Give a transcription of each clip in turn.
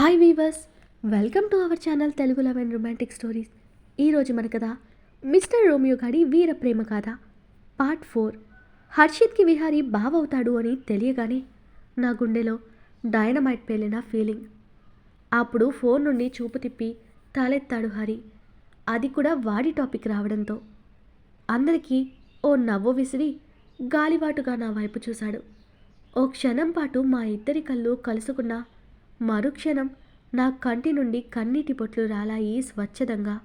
Hi viewers welcome to our channel Telugu love and romantic stories. ఈరోజు మన కథ mister Romeo గాడి వీర ప్రేమ కథ పార్ట్ ఫోర్. హర్షిత్కి విహారీ బావవుతాడు అని తెలియగానే నా గుండెలో డైనమైట్ పేలిన ఫీలింగ్. అప్పుడు ఫోన్ నుండి చూపు తిప్పి తలెత్తాడు హరి. అది కూడా వాడి టాపిక్ రావడంతో. అందరికీ ఓ నవ్వు విసిరి గాలివాటుగా నా వైపు చూశాడు. ఓ క్షణం పాటు మా ఇద్దరి కళ్ళు కలుసుకున్న మరుక్షణం నా కంటి నుండి కన్నీటి పొట్లు రాలాయి స్వచ్ఛదంగా.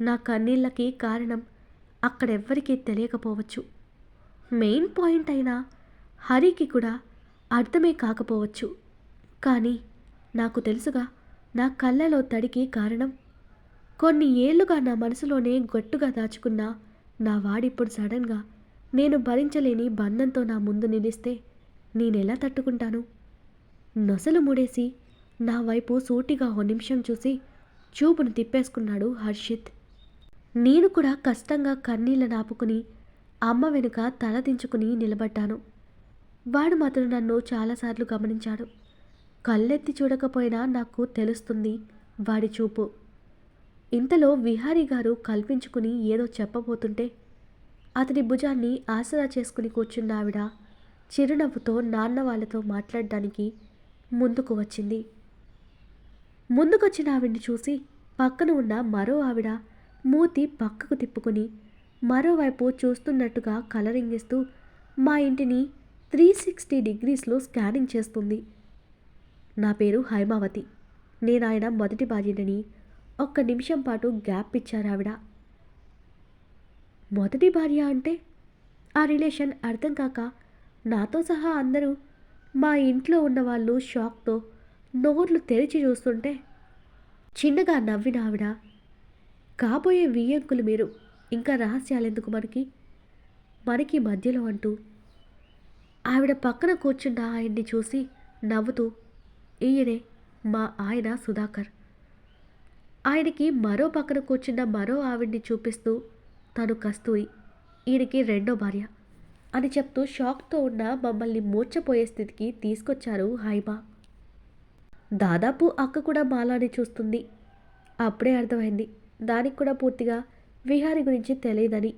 నా కన్నీళ్ళకి కారణం అక్కడెవ్వరికీ తెలియకపోవచ్చు. మెయిన్ పాయింట్ అయినా హరికి కూడా అర్థమే కాకపోవచ్చు. కానీ నాకు తెలుసుగా నా కళ్ళలో తడికి కారణం. కొన్ని ఏళ్ళుగా నా మనసులోనే గట్టుగా దాచుకున్న నా వాడిప్పుడు సడన్గా నేను భరించలేని బంధంతో నా ముందు నిలిస్తే నేనెలా తట్టుకుంటాను? నొసలు ముడేసి నా వైపు సూటిగా ఓ నిమిషం చూసి చూపును తిప్పేసుకున్నాడు హర్షిత్. నేను కూడా కష్టంగా కన్నీళ్ళ నాపుకుని అమ్మ వెనుక తల దించుకుని నిలబడ్డాను. వాడు మాత్రం నన్ను చాలాసార్లు గమనించాడు. కళ్ళెత్తి చూడకపోయినా నాకు తెలుస్తుంది వాడి చూపు. ఇంతలో విహారీ గారు కల్పించుకుని ఏదో చెప్పబోతుంటే అతని భుజాన్ని ఆసరా చేసుకుని కూర్చున్న ఆవిడ చిరునవ్వుతో నాన్న వాళ్ళతో మాట్లాడడానికి ముందుకు వచ్చింది. ముందుకొచ్చిన ఆవిడ్ని చూసి పక్కన ఉన్న మరో ఆవిడ మూతి పక్కకు తిప్పుకొని మరోవైపు చూస్తున్నట్టుగా కలరింగ్ ఇస్తూ మా ఇంటిని త్రీ సిక్స్టీ డిగ్రీస్లో స్కానింగ్ చేస్తుంది. నా పేరు హైమావతి. నేను ఆయన మొదటి భార్యనని ఒక్క నిమిషం పాటు గ్యాప్ ఇచ్చారు ఆవిడ. మొదటి భార్య అంటే ఆ రిలేషన్ అర్థం కాక నాతో సహా అందరూ మా ఇంట్లో ఉన్న వాళ్ళు షాక్తో నోర్లు తెరిచి చూస్తుంటే చిన్నగా నవ్విన ఆవిడ కాబోయే వియ్యంకులు మీరు ఇంకా రహస్యాలు ఎందుకు మనకి? మనకి మధ్యలో అంటూ ఆవిడ పక్కన కూర్చున్న ఆయన్ని చూసి నవ్వుతూ ఈయనే మా ఆయన సుధాకర్. ఆయనకి మరో పక్కన కూర్చున్న మరో ఆవిడ్ని చూపిస్తూ తను కస్తూరి. ఈయనకి రెండో భార్య. అని చెప్తూ షాక్తో ఉన్న మమ్మల్ని మూర్చపోయే స్థితికి తీసుకొచ్చారు హైమా. దాదాపు అక్క కూడా మాలాని చూస్తుంది. అప్పుడే అర్థమైంది. దానికి కూడా పూర్తిగా విహారి గురించి తెలియదని.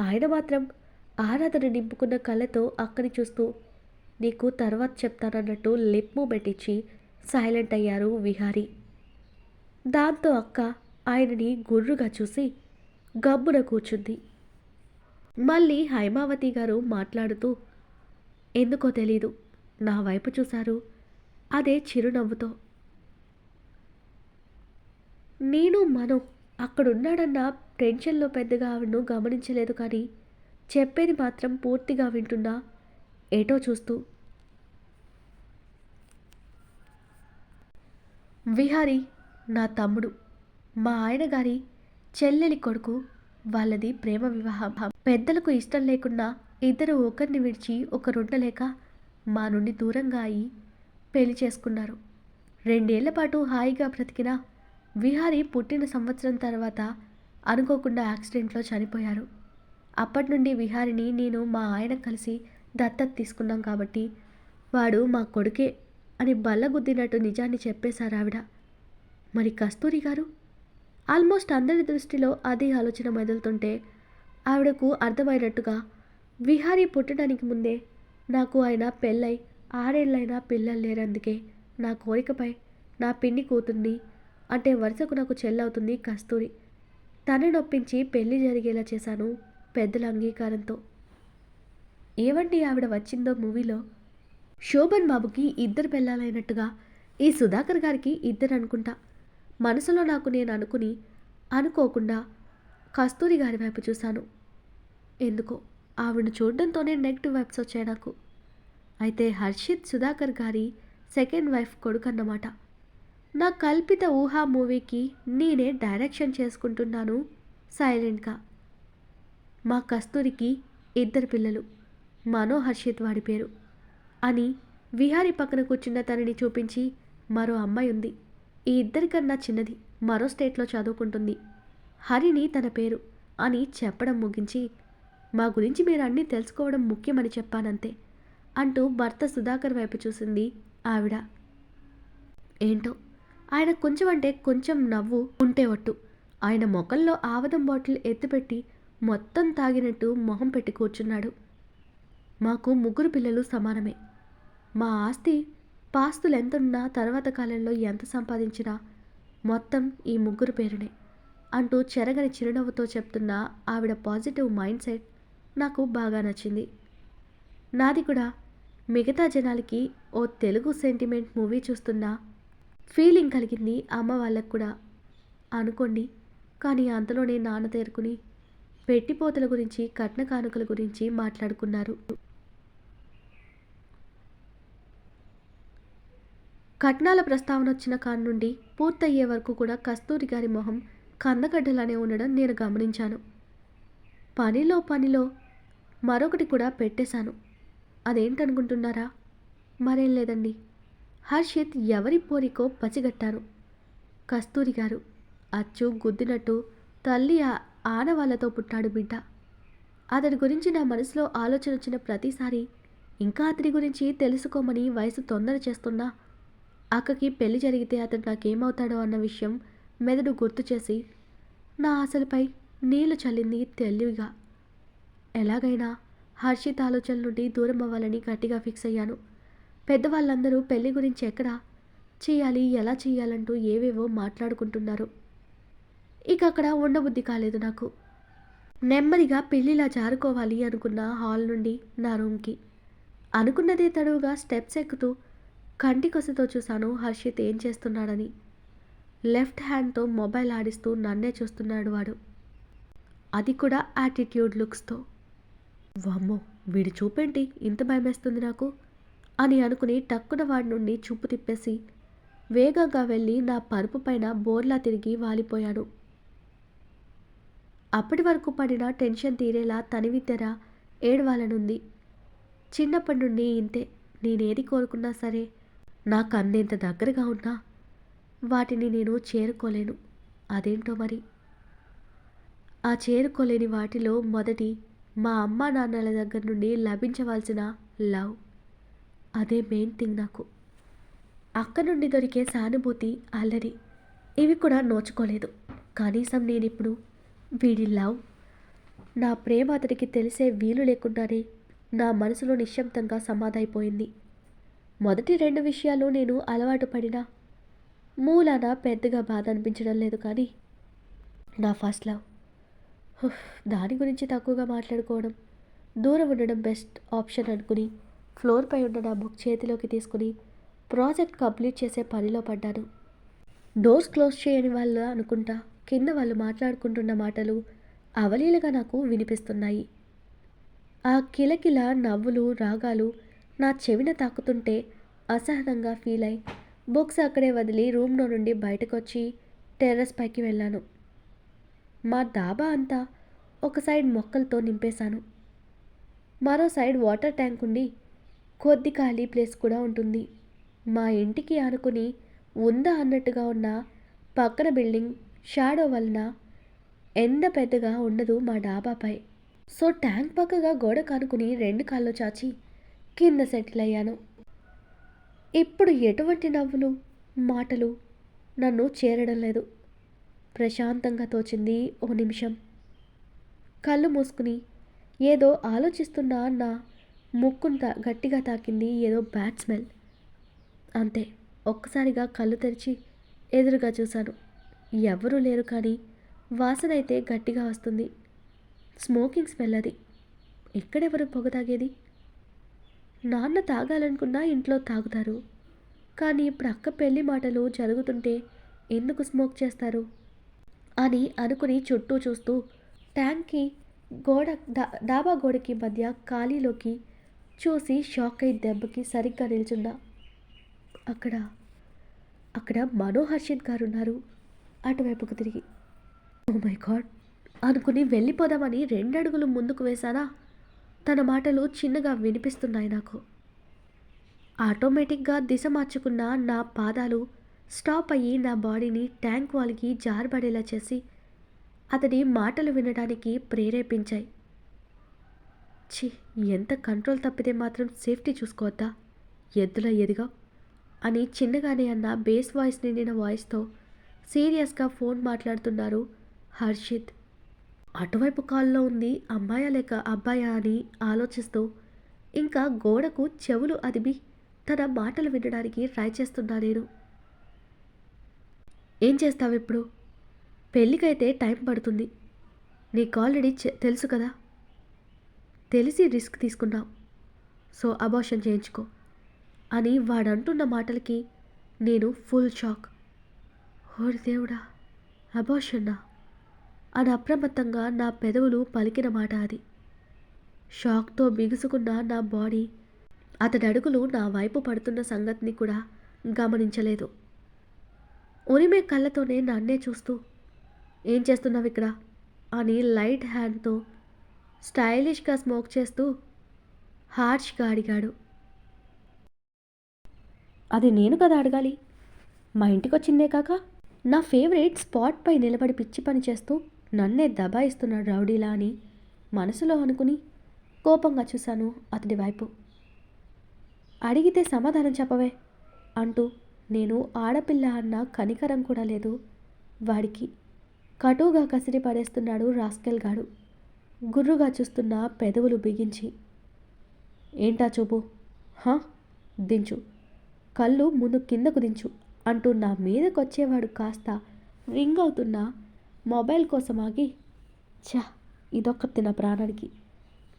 ఆయన మాత్రం ఆరాధన నింపుకున్న కళ్ళతో అక్కని చూస్తూ నీకు తర్వాత చెప్తానన్నట్టు లిప్ మూమెంట్ ఇచ్చి సైలెంట్ అయ్యారు విహారీ. దాంతో అక్క ఆయనని గుర్రుగా చూసి గమ్మున కూర్చుంది. మళ్ళీ హైమావతి గారు మాట్లాడుతూ ఎందుకో తెలీదు నా వైపు చూశారు అదే చిరునవ్వుతో. నేను మనం అక్కడున్నాడన్న టెన్షన్లో పెద్దగా ఆవిడను గమనించలేదు కానీ చెప్పేది మాత్రం పూర్తిగా వింటున్నా ఏటో చూస్తూ. విహారి నా తమ్ముడు మా ఆయన గారి చెల్లెలి కొడుకు వాళ్ళది ప్రేమ వివాహం. పెద్దలకు ఇష్టం లేకుండా ఇద్దరు ఒకరిని విడిచి ఒకరుండలేక మా నుండి దూరంగా అయి పెళ్ళి చేసుకున్నారు. రెండేళ్ళ పాటు హాయిగా బ్రతికిన విహారీ పుట్టిన సంవత్సరం తర్వాత అనుకోకుండా యాక్సిడెంట్లో చనిపోయారు. అప్పటి నుండి విహారిని నేను మా ఆయన కలిసి దత్తత తీసుకున్నాం కాబట్టి వాడు మా కొడుకే అని బల్లగుద్దినట్టు నిజాన్ని చెప్పేశారు ఆవిడ. మరి కస్తూరి గారు? ఆల్మోస్ట్ అందరి దృష్టిలో అదే ఆలోచన మెదులుతుంటే ఆవిడకు అర్థమైనట్టుగా విహారీ పుట్టడానికి ముందే నాకు ఆయన పెళ్ళై ఆరేళ్ళైనా పిల్లలు లేరందుకే నా కోరికపై నా పిన్ని కూతుర్ని అంటే వరుసకు నాకు చెల్లవుతుంది కస్తూరి. తన నొప్పించి పెళ్ళి జరిగేలా చేశాను పెద్దల అంగీకారంతో. ఏవండి ఆవిడ వచ్చిందో మూవీలో? శోభన్ బాబుకి ఇద్దరు పెళ్ళాలైనట్టుగా ఈ సుధాకర్ గారికి ఇద్దరు అనుకుంటా. మనసులో నాకు నేను అనుకుని అనుకోకుండా కస్తూరి గారి వైపు చూశాను. ఎందుకో? ఆవిడ చూడడంతోనే నెగిటివ్ వైబ్స్ వచ్చాయి నాకు. అయితే హర్షిత్ సుధాకర్ గారి సెకండ్ వైఫ్ కొడుకు అన్నమాట నా కల్పిత ఊహా మూవీకి నేనే డైరెక్షన్ చేసుకుంటున్నాను సైలెంట్గా. మా కస్తూరికి ఇద్దరు పిల్లలు మనో హర్షిత్ వాడి పేరు. అని విహారీ పక్కన కూర్చున్న తనని చూపించి మరో అమ్మాయి ఉంది. ఈ ఇద్దరికన్నా చిన్నది మరో స్టేట్లో చదువుకుంటుంది. హరిని తన పేరు అని చెప్పడం ముగించి మా గురించి మీరు అన్నీ తెలుసుకోవడం ముఖ్యమని చెప్పానంతే అంటూ భర్త సుధాకర్ వైపు చూసింది ఆవిడ. ఏంటో? ఆయన కొంచెం అంటే కొంచెం నవ్వు ఉంటే ఒట్టు. ఆయన మొఖంలో ఆవదం బాటిల్ ఎత్తిపెట్టి మొత్తం తాగినట్టు మొహం పెట్టి కూర్చున్నాడు. మాకు ముగ్గురు పిల్లలు సమానమే. మా ఆస్తి పాస్తులు ఎంతున్నా తర్వాత కాలంలో ఎంత సంపాదించినా మొత్తం ఈ ముగ్గురు పేరునే అంటూ చెరగని చిరునవ్వుతో చెప్తున్న ఆవిడ పాజిటివ్ మైండ్ సెట్ నాకు బాగా నచ్చింది. నాది కూడా. మిగతా జనాలకి ఓ తెలుగు సెంటిమెంట్ మూవీ చూస్తున్న ఫీలింగ్ కలిగింది అమ్మ వాళ్ళకు కూడా. అనుకోండి. కానీ అంతలోనే నాన్న తేరుకుని పెట్టిపోతల గురించి కట్న కానుకల గురించి మాట్లాడుకున్నారు. కట్నాల ప్రస్తావన వచ్చిన కాడి నుండి పూర్తయ్యే వరకు కూడా కస్తూరి గారి మొహం కందగడ్డలానే ఉండడం నేను గమనించాను. పనిలో పనిలో మరొకటి కూడా పెట్టేశాను. అదేంటనుకుంటున్నారా? మరేం లేదండి. హర్షిత్ ఎవరి పోరికో పసిగట్టాను కస్తూరి గారు అచ్చు గుద్దినట్టు తల్లి ఆడవాళ్ళతో పుట్టాడు బిడ్డ. అతడి గురించి నా మనసులో ఆలోచన వచ్చిన ప్రతిసారి ఇంకా అతడి గురించి తెలుసుకోమని వయసు తొందర చేస్తున్నా అక్కకి పెళ్ళి జరిగితే అతడు నాకేమవుతాడో అన్న విషయం మెదడు గుర్తు చేసి నా ఆశలపై నీళ్ళు చల్లింది తెలివిగా. ఎలాగైనా హర్షిత్ ఆలోచనల నుండి దూరం అవ్వాలని గట్టిగా ఫిక్స్ అయ్యాను. పెద్దవాళ్ళందరూ పెళ్ళి గురించి ఎక్కడ చేయాలి ఎలా చేయాలంటూ ఏవేవో మాట్లాడుకుంటున్నారు. ఇక అక్కడ ఉండబుద్ధి కాలేదు నాకు. నెమ్మదిగా పెళ్ళిలా జారుకోవాలి అనుకున్న హాల్ నుండి నా రూమ్కి. అనుకున్నదే తడువుగా స్టెప్స్ ఎక్కుతూ కంటికొసతో చూశాను హర్షిత్ ఏం చేస్తున్నాడని. లెఫ్ట్ హ్యాండ్తో మొబైల్ ఆడిస్తూ నన్నే చూస్తున్నాడు వాడు. అది కూడా యాటిట్యూడ్ లుక్స్తో. వామ్మో వీడి చూపేంటి ఇంత భయమేస్తుంది నాకు? అని అనుకుని టక్కున వాడి నుండి చూపు తిప్పేసి వేగంగా వెళ్ళి నా పరుపు పైన బోర్లా తిరిగి వాలిపోయాడు. అప్పటి వరకు పడిన టెన్షన్ తీరేలా తనివి తెర ఏడవాలనుంది. చిన్నప్పటి నుండి ఇంతే నేనేది కోరుకున్నా సరే నాకు అందేంత దగ్గరగా ఉన్నా వాటిని నేను చేరుకోలేను. అదేంటో మరి? ఆ చేరుకోలేని వాటిలో మొదటి మా అమ్మా నాన్నల దగ్గర నుండి లభించవలసిన లవ్. అదే మెయిన్ థింగ్ నాకు. అక్క నుండి దొరికే సానుభూతి అల్లరి ఇవి కూడా నోచుకోలేదు. కనీసం నేను ఇప్పుడు వీడి లవ్ నా ప్రేమ అతడికి తెలిసే వీలు లేకుండానే నా మనసులో నిశ్శబ్దంగా సమాధైపోయింది. మొదటి రెండు విషయాలు నేను అలవాటు పడినా మూలాన పెద్దగా బాధ అనిపించడం లేదు కానీ నా ఫస్ట్ లవ్ దాని గురించి తక్కువగా మాట్లాడుకోవడం. దూరం ఉండడం బెస్ట్ ఆప్షన్ అనుకుని ఫ్లోర్పై ఉన్న నా బుక్ చేతిలోకి తీసుకుని ప్రాజెక్ట్ కంప్లీట్ చేసే పనిలో పడ్డాను. డోర్స్ క్లోజ్ చేయని వాళ్ళు అనుకుంటా కింద వాళ్ళు మాట్లాడుకుంటున్న మాటలు అవలీలగా నాకు వినిపిస్తున్నాయి. ఆ కిలకిల నవ్వులు రాగాలు నా చెవిన తాకుతుంటే అసహనంగా ఫీల్ అయి బుక్స్ అక్కడే వదిలి రూమ్లో నుండి బయటకు వచ్చి టెర్రస్ పైకి వెళ్ళాను. మా డాబా అంతా ఒక సైడ్ మొక్కలతో నింపేశాను. మరో సైడ్ వాటర్ ట్యాంక్ ఉండి కొద్ది ఖాళీ ప్లేస్ కూడా ఉంటుంది. మా ఇంటికి ఆనుకుని ఉందా అన్నట్టుగా ఉన్న పక్కన బిల్డింగ్ షాడో వలన ఎండ పెద్దగా ఉండదు మా డాబాపై. సో ట్యాంక్ పక్కగా గోడ కానుకుని రెండు కాళ్ళు చాచి కింద సెటిల్ అయ్యాను. ఇప్పుడు ఎటువంటి నవ్వులు మాటలు నన్ను చేరడం లేదు. ప్రశాంతంగా తోచింది ఓ నిమిషం. కళ్ళు మూసుకుని ఏదో ఆలోచిస్తున్న అన్న ముక్కును తా- గట్టిగా తాకింది ఏదో బ్యాడ్ స్మెల్. అంతే ఒక్కసారిగా కళ్ళు తెరిచి ఎదురుగా చూశాను. ఎవరూ లేరు కానీ వాసన అయితే గట్టిగా వస్తుంది. స్మోకింగ్ స్మెల్ అది. ఎక్కడెవరు పొగ తాగేది? నాన్న తాగాలనుకున్నా ఇంట్లో తాగుతారు. కానీ ఇప్పుడు అక్క పెళ్ళి మాటలు జరుగుతుంటే ఎందుకు స్మోక్ చేస్తారు? అని అనుకుని చుట్టూ చూస్తూ ట్యాంక్కి గోడ దా డాబా గోడకి మధ్య ఖాళీలోకి చూసి షాక్ అయి దెబ్బకి సరిగ్గా నిల్చున్నా అక్కడ అక్కడ మనోహర్షిత్ గారు ఉన్నారు అటువైపుకు తిరిగి. ఓ మై గాడ్ అనుకుని వెళ్ళిపోదామని రెండడుగులు ముందుకు వేశానా? తన మాటలు చిన్నగా వినిపిస్తున్నాయి నాకు. ఆటోమేటిక్గా దిశ మార్చుకున్న నా పాదాలు స్టాప్ అయ్యి నా బాడీని ట్యాంక్ వాల్కి జారబడేలా చేసి అతడి మాటలు వినడానికి ప్రేరేపించాయి. ఛీ ఎంత కంట్రోల్ తప్పితే మాత్రం సేఫ్టీ చూసుకోవద్దా ఎద్దుల ఎదిగా అని చిన్నగానే అన్న బేస్ వాయిస్ నిండిన వాయిస్తో సీరియస్గా ఫోన్ మాట్లాడుతున్నారు హర్షిత్. అటువైపు కాల్లో ఉంది అమ్మాయా లేక అబ్బాయా అని ఆలోచిస్తూ ఇంకా గోడకు చెవులు అదిమి తన మాటలు వినడానికి ట్రై చేస్తున్నా నేను. ఏం చేస్తావు ఇప్పుడు? పెళ్ళికైతే టైం పడుతుంది. నీకు ఆల్రెడీ తెలుసు కదా? తెలిసి రిస్క్ తీసుకున్నావు సో అబార్షన్ చేయించుకో. అని వాడంటున్న మాటలకి నేను ఫుల్ షాక్. ఓరి దేవుడా అబార్షన్నా? అని అప్రమత్తంగా నా పెదవులు పలికిన మాట అది. షాక్తో బిగుసుకున్న నా బాడీ అతడి అడుగులు నా వైపు పడుతున్న సంగతిని కూడా గమనించలేదు. ఉరిమే కళ్ళతోనే నన్నే చూస్తూ ఏం చేస్తున్నావు ఇక్కడ? అని లైట్ హ్యాండ్తో స్టైలిష్గా స్మోక్ చేస్తూ హార్ష్గా అడిగాడు. అది నేను కదా అడగాలి? మా ఇంటికి వచ్చిందే కాక? నా ఫేవరెట్ స్పాట్పై నిలబడి పిచ్చి పని చేస్తూ నన్నే దబాయిస్తున్నాడు రౌడీలా అని మనసులో అనుకుని కోపంగా చూశాను అతడి వైపు. అడిగితే సమాధానం చెప్పవే అంటూ నేను ఆడపిల్ల అన్న కనికరం కూడా లేదు. వాడికి కటువుగా కసిరి పడేస్తున్నాడు రాస్కెల్ గాడు. గుర్రుగా చూస్తున్న పెదవులు బిగించి ఏంటా చూపు? హా? దించు. కళ్ళు ముందు కిందకు దించు అంటూ నా మీదకొచ్చేవాడు కాస్త రింగ్ అవుతున్న మొబైల్ కోసం ఆగి ఛా ఇదొక్క తిన ప్రాణానికి.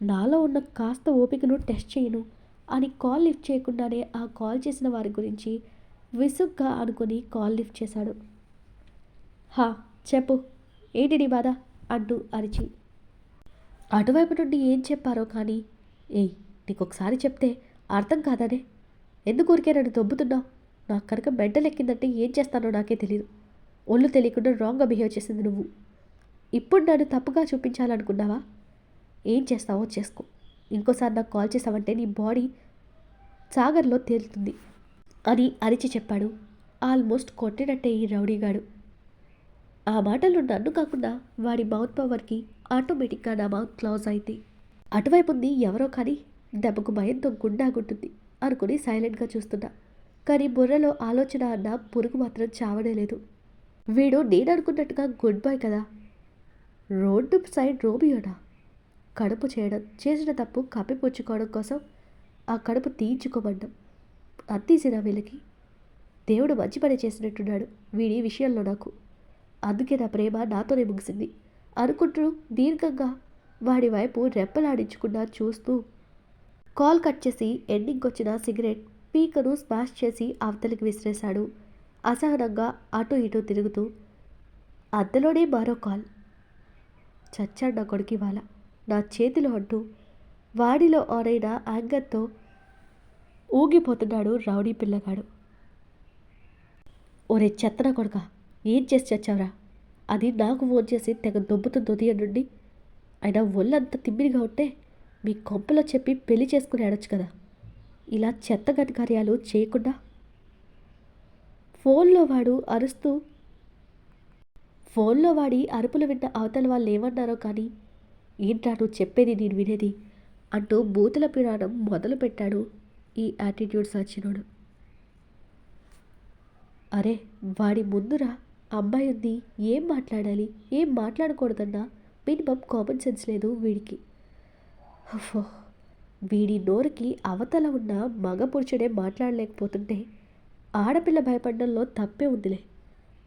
నాలో ఉన్న కాస్త ఓపికను టెస్ట్ చేయను అని కాల్ లిఫ్ట్ చేయకుండానే ఆ కాల్ చేసిన వారి గురించి విసుగ్గా అనుకుని కాల్ లిఫ్ట్ చేశాడు. హా చెప్పు ఏంటి నీ బాధ? అంటూ అరిచి. అటువైపు నుండి ఏం చెప్పారో కానీ ఏయ్ నీకొకసారి చెప్తే అర్థం కాదనే. ఎందుకు ఊరికే నన్ను దొబ్బుతున్నావు నాకు కనుక మెంటల్ ఎక్కిందంటే ఏం చేస్తానో నాకే తెలియదు ఒళ్ళు తెలియకుండా రాంగ్గా బిహేవ్ చేసింది నువ్వు. ఇప్పుడు నన్ను తప్పుగా చూపించాలనుకున్నావా? ఏం చేస్తావో చేసుకో. ఇంకోసారి నాకు కాల్ చేసావంటే నీ బాడీ సాగర్లో తేలుతుంది. అని అరిచి చెప్పాడు. ఆల్మోస్ట్ కొట్టినట్టే ఈ రౌడీగాడు. ఆ మాటలు నన్ను కాకుండా వాడి మౌత్ పవర్కి ఆటోమేటిక్గా నా మౌత్ క్లోజ్ అయింది. అటువైపు ఉంది ఎవరో కానీ దెబ్బకు భయంతో గుండాగుంటుంది అనుకుని సైలెంట్గా చూస్తున్నా. కానీ బుర్రలో ఆలోచన అన్న పురుగు మాత్రం చావడే లేదు. వీడు నేను అనుకున్నట్టుగా గుడ్ బాయ్ కదా. రోడ్డు సైడ్ రోమియోనా కడుపు చేయడం చేసిన తప్పు కప్పిపుచ్చుకోవడం కోసం ఆ కడుపు తీయించుకోమండం అత్తీసిన వీళ్ళకి. దేవుడు మంచి పని చేసినట్టున్నాడు వీడి విషయంలో నాకు. అందుకే నా ప్రేమ నాతోనే ముగిసింది. అనుకుంటూ దీర్ఘంగా వాడి వైపు రెప్పలాడించకుండా చూస్తూ కాల్ కట్ చేసి ఎండింగ్ వచ్చిన సిగరెట్ పీకను స్మాష్ చేసి అవతలికి విసిరేశాడు. అసహనంగా అటు ఇటు తిరుగుతూ అంతలోనే మరో కాల్. చచ్చాడు నా కొడుకు ఇవాళ. నా చేతిలో అంటూ వాడిలో ఆనైన యాంగర్తో ఊగిపోతున్నాడు రౌడీ పిల్లగాడు. ఒరే చెత్తన కొడుక ఏం చేసి చచ్చావురా? అది నాకు ఫోన్ చేసి తెగ దొబ్బుతుంది ఉదయ నుండి. అయినా ఒళ్ళంత తిమ్మిరిగా ఉంటే మీ కొంపలో చెప్పి పెళ్ళి చేసుకుని ఆడొచ్చు కదా. ఇలా చెత్త కార్యాలు చేయకుండా ఫోన్లో వాడు అరుస్తూ ఫోన్లో వాడి అరుపులు విన్న అవతల వాళ్ళు ఏమన్నారో కానీ ఏంట్రా నువ్వు చెప్పేది నేను వినేది అంటూ బూతుల పిరాణం మొదలుపెట్టాడు ఈ యాటిట్యూడ్ సచ్చినోడు అరే వాడి ముందురా అమ్మాయి ఉంది ఏం మాట్లాడాలి ఏం మాట్లాడకూడదన్నా మినిమం కామన్ సెన్స్ లేదు వీడికి. అఫో వీడి నోరుకి అవతల ఉన్న మగ పురుషుడే మాట్లాడలేకపోతుంటే ఆడపిల్ల భయపడడంలో తప్పే ఉందిలే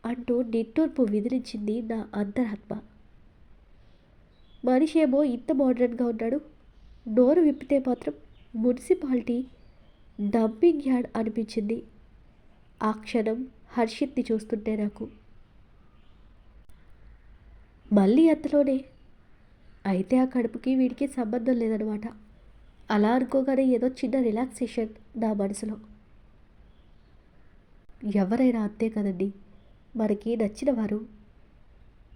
అంటూ నిట్టూర్పు విదిలించింది నా అంతరాత్మ. మనిషి ఏమో ఇంత మోడర్న్గా ఉన్నాడు నోరు విప్పితే మాత్రం మున్సిపాలిటీ డంపింగ్ యార్డ్ అనిపించింది. ఆ క్షణం హర్షిత్ని చూస్తుంటే నాకు. మళ్ళీ అంతలోనే అయితే ఆ కడుపుకి వీడికి సంబంధం లేదనమాట. అలా అనుకోగానే ఏదో చిన్న రిలాక్సేషన్ నా మనసులో. ఎవరైనా అంతే కదండి. మనకి నచ్చిన వారు.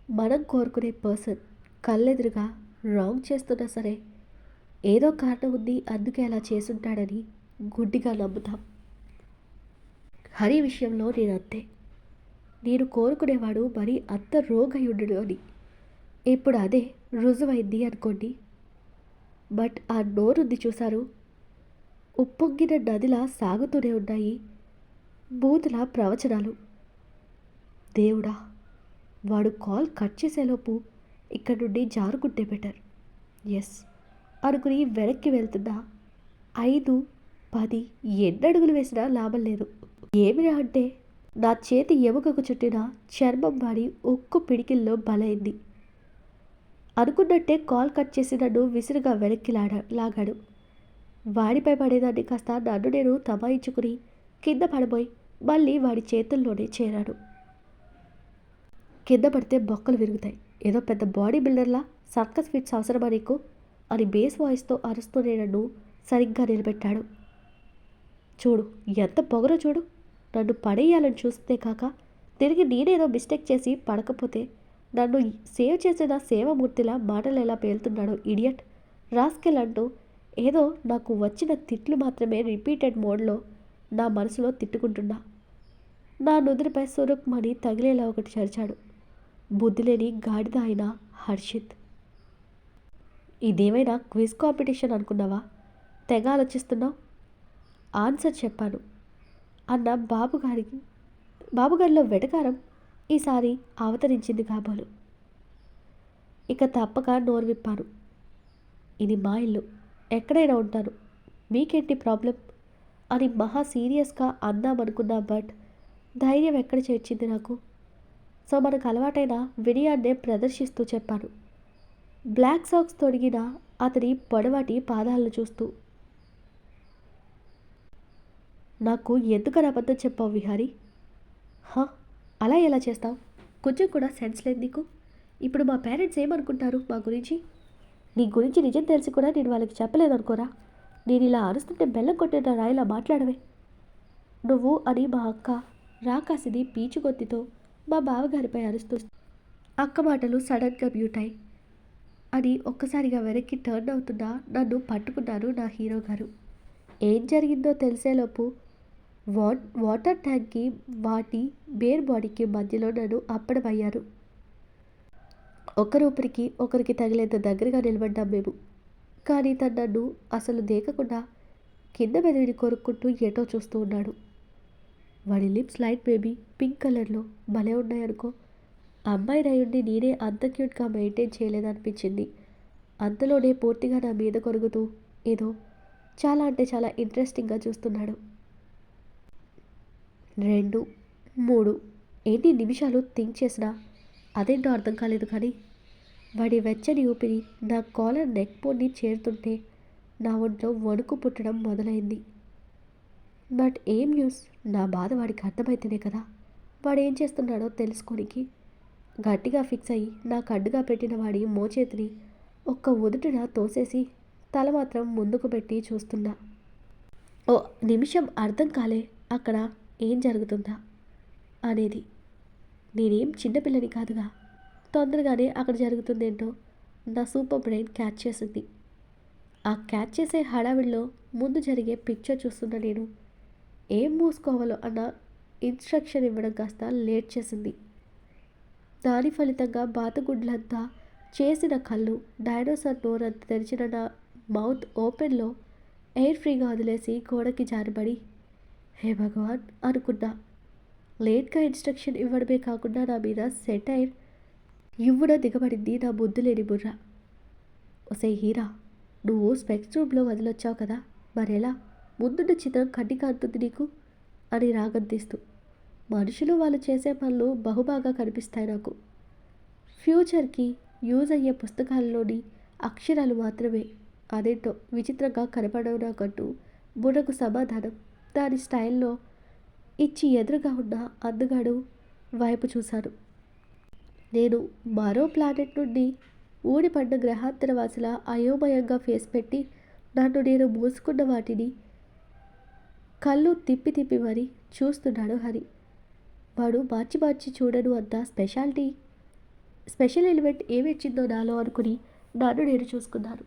మనం కోరుకునే పర్సన్ కళ్ళెదురుగా రాంగ్ చేస్తున్నా సరే ఏదో కారణం ఉంది అందుకే అలా చేసుంటాడని గుడ్డిగా నమ్ముతాం. హరి విషయంలో నేను అంతే. నేను కోరుకునేవాడు మరి అంత రోగయుడు అని. ఇప్పుడు అదే రుజువైంది అనుకోండి. బట్ ఆ నోరుంది చూశారు. ఉప్పొంగిన నదిలా సాగుతూనే ఉన్నాయి బూతుల ప్రవచనాలు. దేవుడా వాడు కాల్ కట్ చేసేలోపు ఇక్కడ నుండి జారుకుంటే బెటర్. ఎస్ అనుకుని వెనక్కి వెళ్తున్నా ఐదు పది ఎన్నడుగులు వేసినా లాభం లేదు. ఏమిరా అంటే నా చేతి ఎముకకు చుట్టిన చర్మం వాడి ఉక్కు పిడికిల్లో బలైంది. అనుకున్నట్టే కాల్ కట్ చేసి నన్ను విసురుగా వెనక్కి లాడా లాగాడు. వాడిపై పడేదాన్ని కాస్త నన్ను నేను తమాయించుకుని కింద పడబోయి మళ్ళీ వాడి చేతుల్లోనే చేరాడు. కింద పడితే బొక్కలు విరుగుతాయి. ఏదో పెద్ద బాడీ బిల్డర్లా సర్కస్ ఫిట్స్ అవసరమా నీకు? అని బేస్ వాయిస్తో అరుస్తూనే నన్ను సరిగ్గా నిలబెట్టాడు. చూడు ఎంత పొగరో చూడు. నన్ను పడేయాలని చూస్తే కాక తిరిగి నేనేదో మిస్టేక్ చేసి పడకపోతే నన్ను సేవ్ చేసిన సేవమూర్తిలా మాటలు ఎలా పేలుతున్నాడో ఇడియట్. రాస్కెల్ అంటూ ఏదో నాకు వచ్చిన తిట్లు మాత్రమే రిపీటెడ్ మోడ్లో నా మనసులో తిట్టుకుంటున్నా. నా నుదురుపై సురుక్మని తగిలేలా ఒకటి చరిచాడు. బుద్ధిలేని గాడిద అయిన హర్షిత్. ఇదేమైనా క్విజ్ కాంపిటీషన్ అనుకున్నావా? తెగ ఆలోచిస్తున్నావు? ఆన్సర్ చెప్పాను. అన్న బాబుగారికి బాబుగారిలో వెటకారం ఈసారి అవతరించింది కాబోలు. ఇక తప్పక నోరు విప్పాను. ఇది మా ఇల్లు. ఎక్కడైనా ఉంటాను. మీకేంటి ప్రాబ్లం? అని మహా సీరియస్గా అందామనుకున్నా బట్ ధైర్యం ఎక్కడ చేర్చింది నాకు? సో మనకు అలవాటైన వినయాన్నే ప్రదర్శిస్తూ చెప్పాను. బ్లాక్ సాక్స్ తొడిగిన అతని పొడవాటి పాదాలను చూస్తూ నాకు ఎందుకని అబద్ధం చెప్పావు విహారీ? హా అలా ఎలా చేస్తావు? కొంచెం కూడా సెన్స్ లేదు నీకు? ఇప్పుడు మా పేరెంట్స్ ఏమనుకుంటారు మా గురించి? నీ గురించి నిజం తెలిసి కూడా నేను వాళ్ళకి చెప్పలేదనుకోరా నేను ఇలా అరుస్తుంటే బెల్లం కొట్టిన రాయిలా మాట్లాడవే. నువ్వు అని మా అక్క రాకాసిది పీచుగొత్తితో మా బావగారిపై అరుస్తూ అక్క మాటలు సడన్గా మ్యూట్ అయి అని ఒక్కసారిగా వెనక్కి టర్న్ అవుతున్నా నన్ను పట్టుకున్నారు నా హీరో గారు. ఏం జరిగిందో తెలిసేలోపు వాట్ వాటర్ ట్యాంక్కి వాటి బేర్ బాడీకి మధ్యలో నన్ను అప్పడమయ్యారు ఒకరొకరికి ఒకరికి తగిలేంత దగ్గరగా నిలబడ్డాం మేము. కానీ తను నన్ను అసలు దేకకుండా కింద మెదవిని కొరుక్కుంటూ ఏటో చూస్తూ ఉన్నాడు. వాడి లిప్స్ లైట్ బేబీ పింక్ కలర్లో భలే ఉన్నాయనుకో అమ్మాయి అయ్యుండి నేనే అంత క్యూట్గా మెయింటైన్ చేయలేదనిపించింది. అంతలోనే పూర్తిగా నా మీద కొరుగుతూ ఏదో చాలా అంటే చాలా ఇంట్రెస్టింగ్గా చూస్తున్నాడు. రెండు మూడు. ఎన్ని నిమిషాలు థింక్ చేసినా అదేంటో అర్థం కాలేదు కానీ వాడి వెచ్చని ఊపిరి నా కాలర్ నెక్ పోన్ని చేరుతుంటే నా ఒంట్లో వణుకు పుట్టడం మొదలైంది. బట్ ఏం న్యూస్ నా బాధ వాడికి అర్థమైతేనే కదా. వాడు ఏం చేస్తున్నాడో తెలుసుకోనికి గట్టిగా ఫిక్స్ అయ్యి నాకు అడ్డుగా పెట్టిన వాడి మోచేతిని ఒక్క ఉదుటిన తోసేసి తల మాత్రం ముందుకు పెట్టి చూస్తున్నా. ఓ నిమిషం అర్థం కాలే అక్కడ ఏం జరుగుతుందా? అనేది. నేనేం చిన్నపిల్లని కాదుగా. తొందరగానే అక్కడ జరుగుతుందేంటో నా సూపర్ బ్రెయిన్ క్యాచ్ చేసింది. ఆ క్యాచ్ చేసే హడావిడిలో ముందు జరిగే పిక్చర్ చూస్తున్న నేను ఏం మూసుకోవాలో అన్న ఇన్స్ట్రక్షన్ ఇవ్వడం కాస్త లేట్ చేసింది. దాని ఫలితంగా బాతగుడ్లంతా చేసిన కళ్ళు డైనోసార్ నోరంత తెరిచిన నా మౌత్ ఓపెన్లో ఎయిర్ ఫ్రీగా వదిలేసి గోడకి జారిపడి హే భగవాన్ అనుకున్నా లేట్గా ఇన్స్ట్రక్షన్ ఇవ్వడమే కాకుండా నా మీద సెటైర్ ఇవ్వడం దిగబడింది నా ముద్దు లేని బుర్ర. ఒసే హీరా నువ్వు స్పెక్స్ రూమ్లో వదిలొచ్చావు కదా మరెలా? ముందున్న చిత్రం కంటి కాంతుంది నీకు? అని రాగంతీస్తూ మనుషులు వాళ్ళు చేసే పనులు బహుబాగా కనిపిస్తాయి నాకు. ఫ్యూచర్కి యూజ్ అయ్యే పుస్తకాల్లోని అక్షరాలు మాత్రమే. అదేంటో విచిత్రంగా కనపడవు నాకంటూ. బుర్రకు సమాధానం. దాని స్టైల్లో ఇచ్చి ఎదురుగా ఉన్న అందగాడు వైపు చూశాను నేను మరో ప్లానెట్ నుండి ఊడిపడ్డ గ్రహాంతర వాసుల అయోమయంగా ఫేస్ పెట్టి నన్ను నేను మూసుకున్న వాటిని కళ్ళు తిప్పి తిప్పి మరి చూస్తున్నాడు హరి. వాడు మార్చి మార్చి చూడను అంత స్పెషాలిటీ స్పెషల్ ఎలిమెంట్ ఏమిచ్చిందో నాలో అనుకుని నన్ను నేను చూసుకున్నాను.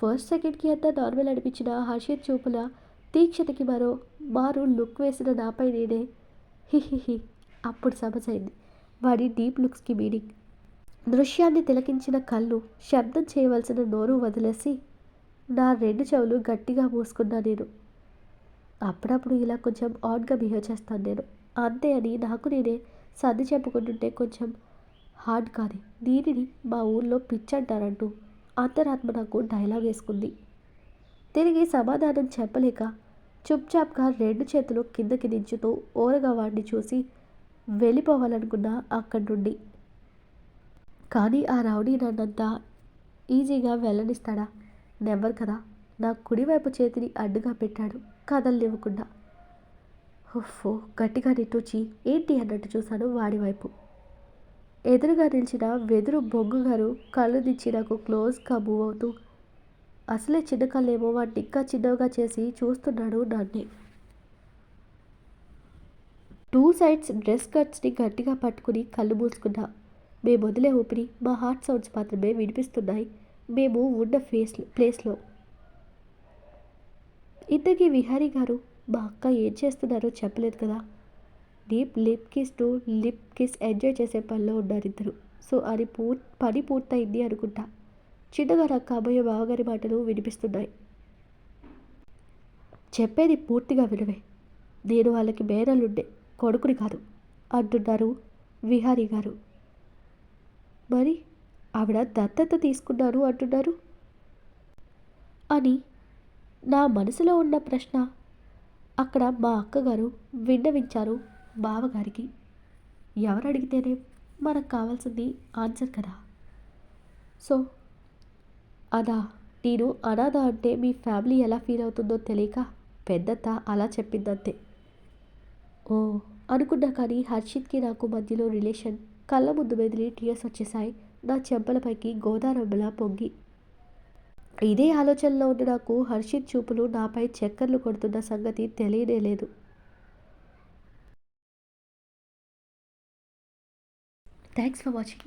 ఫస్ట్ సెకండ్కి అంతా నార్మల్ అనిపించిన హర్షిత్ చూపుల తీక్షతకి మరో మారు లుక్ వేసిన నాపై నేనే హిహిహి అప్పుడు సమజైంది. వాడి డీప్ లుక్స్కి మీనింగ్. దృశ్యాన్ని తిలకించిన కళ్ళు శబ్దం చేయవలసిన నోరు వదిలేసి నా రెండు చెవులు గట్టిగా మూసుకున్నా నేను. అప్పుడప్పుడు ఇలా కొంచెం ఆడ్గా బిహేవ్ చేస్తాను నేను. అంతే అని నాకు నేనే సర్ది చెప్పుకుంటుంటే కొంచెం హార్డ్ కాదు దీనిని మా ఊళ్ళో పిచ్ అంటారంటూ అంతరాత్మ నాకు డైలాగ్ వేసుకుంది. తిరిగి సమాధానం చెప్పలేక చుప్చాప్గా రెండు చేతులు కిందకి దించుతూ ఓరగా వాడిని చూసి వెళ్ళిపోవాలనుకున్నా అక్కడి నుండి. కానీ ఆ రౌడీ నన్నంతా ఈజీగా వెళ్ళనిస్తాడా? నెంబర్ కదా. నా కుడివైపు చేతిని అడ్డుగా పెట్టాడు. కదలనివ్వకుండా ఉఫ్ఫో గట్టిగా నిట్టూచి ఏంటి అన్నట్టు చూశాను వాడి వైపు ఎదురుగా నిలిచిన వెదురు బొగ్గు గారు కళ్ళు దించి నాకు క్లోజ్గా మూవ్ అవుతూ అసలే చిన్న కళ్ళేమో వాటిని ఇంకా చిన్నగా చేసి చూస్తున్నాడు నన్నే. టూ సైడ్స్ డ్రెస్ కట్స్ని గట్టిగా పట్టుకుని కళ్ళు మూసుకున్నా. మేము వదిలే ఊపిరి మా హార్ట్ సౌండ్స్ మాత్రమే వినిపిస్తున్నాయి. మేము ఉన్న ఫేస్ ప్లేస్లో. ఇంతకీ విహారీ గారు మా అక్క ఏం చేస్తున్నారో చెప్పలేదు కదా. Deep lip kiss to lip kiss enjoy చేసే పనిలో ఉన్నారు ఇద్దరు. సో అది పూ పని పూర్తయింది అనుకుంటా. చిన్నగా నా కాబోయే బావగారి మాటలు వినిపిస్తున్నాయి. చెప్పేది పూర్తిగా వినవే. నేను వాళ్ళకి మేనలుండే కొడుకుని కాదు అంటున్నారు విహారీ గారు. మరి ఆవిడ దత్తత తీసుకున్నారు అంటున్నారు? అని నా మనసులో ఉన్న ప్రశ్న అక్కడ మా అక్కగారు విన్నవించారు బావగారికి. ఎవరు అడిగితేనే మనకు కావాల్సింది ఆన్సర్ కదా. సో అదా నేను అనాథ అంటే మీ ఫ్యామిలీ ఎలా ఫీల్ అవుతుందో తెలియక పెద్దత్త అలా చెప్పిందంతే. ఓ అనుకున్నా కానీ హర్షిత్కి నాకు మధ్యలో రిలేషన్ కళ్ళ ముందు మెదిలి టీయర్స్ వచ్చేసాయి నా చెంపలపైకి గోదారమ్మలా పొంగి. ఇదే ఆలోచనలో ఉన్న నాకు హర్షిత్ చూపులు నాపై చక్కర్లు కొడుతున్న సంగతి తెలియనే లేదు. Thanks for watching